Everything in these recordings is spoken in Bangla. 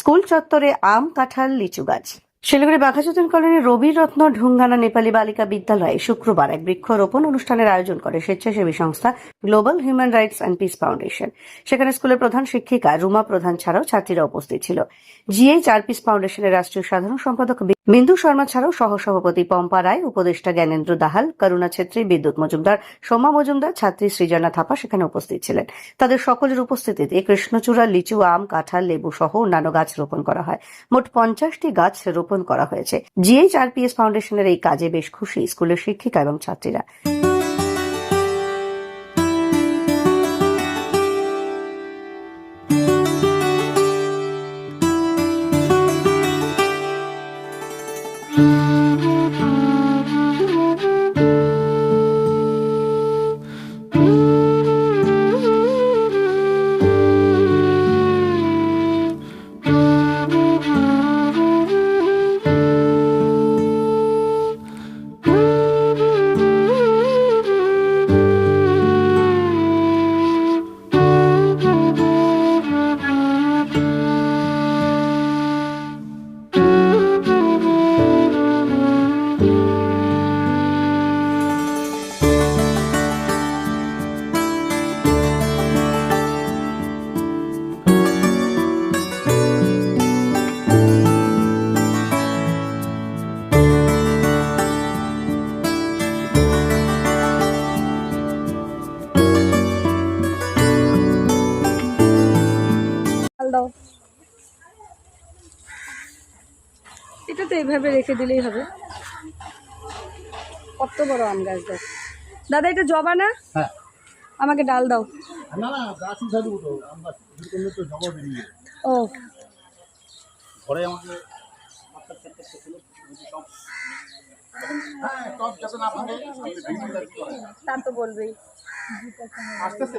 স্কুল চত্বরে আম কাঁঠাল লিচু গাছ। শিলিগুড়ি বাঘাযতীন কলোনির রবি রত্ন ঢুঙ্গানা নেপালি বালিকা বিদ্যালয়ে শুক্রবার এক বৃক্ষরোপণ অনুষ্ঠানের আয়োজন করে স্বেচ্ছাসেবী সংস্থা global human rights and peace foundation. সেখানে স্কুলের প্রধান শিক্ষিকা রুমা প্রধান ছাড়াও ছাত্রীরা উপস্থিত ছিল। জিএইচ আর পিস ফাউন্ডেশনের রাষ্ট্রীয় সাধারণ সম্পাদক বিন্দু শর্মা ছাড়াও সহসভাপতি পম্পা রায়, উপদেষ্টা জ্ঞানেন্দ্র দাহাল, করুণা ছেত্রী, বিদ্যুৎ মজুমদার, সোমা মজুমদার, ছাত্রী সৃজনা থাপা সেখানে উপস্থিত ছিলেন। তাদের সকলের উপস্থিতিতে কৃষ্ণচূড়া, লিচু, আম, কাঁঠাল, লেবু সহ অন্যান্য গাছ রোপণ করা হয়। মোট পঞ্চাশটি গাছ রোপণ করা হয়েছে। জিএইচআরপিএস ফাউন্ডেশনের এই কাজে বেশ খুশি স্কুলের শিক্ষিকা এবং ছাত্রীরা। দাও। এটা তো এইভাবে রেখে দিলেই হবে। কত বড় আম গাছ দাও দাদা এটা জবা না? হ্যাঁ। আমাকে ডাল দাও। ও। ঘরে আমাকে হ্যাঁ তো বলবেই। আসতেছে।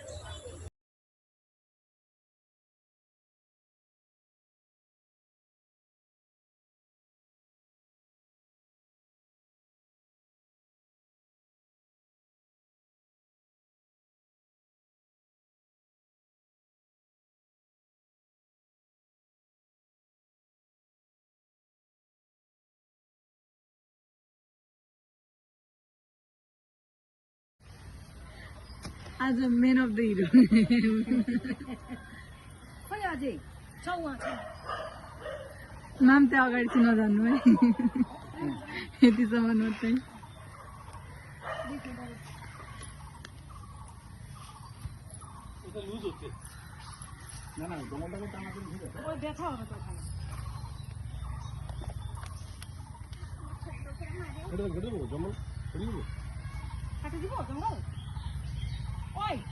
আজ মেন অফ দ্য হিরো नाम त्या अगाडीची न जाणू हे तिचं मन होत না না জমাটাকে টানা করে ধরে এটা ঘেটে দেবো জমল ঘেটে দেবো Oi!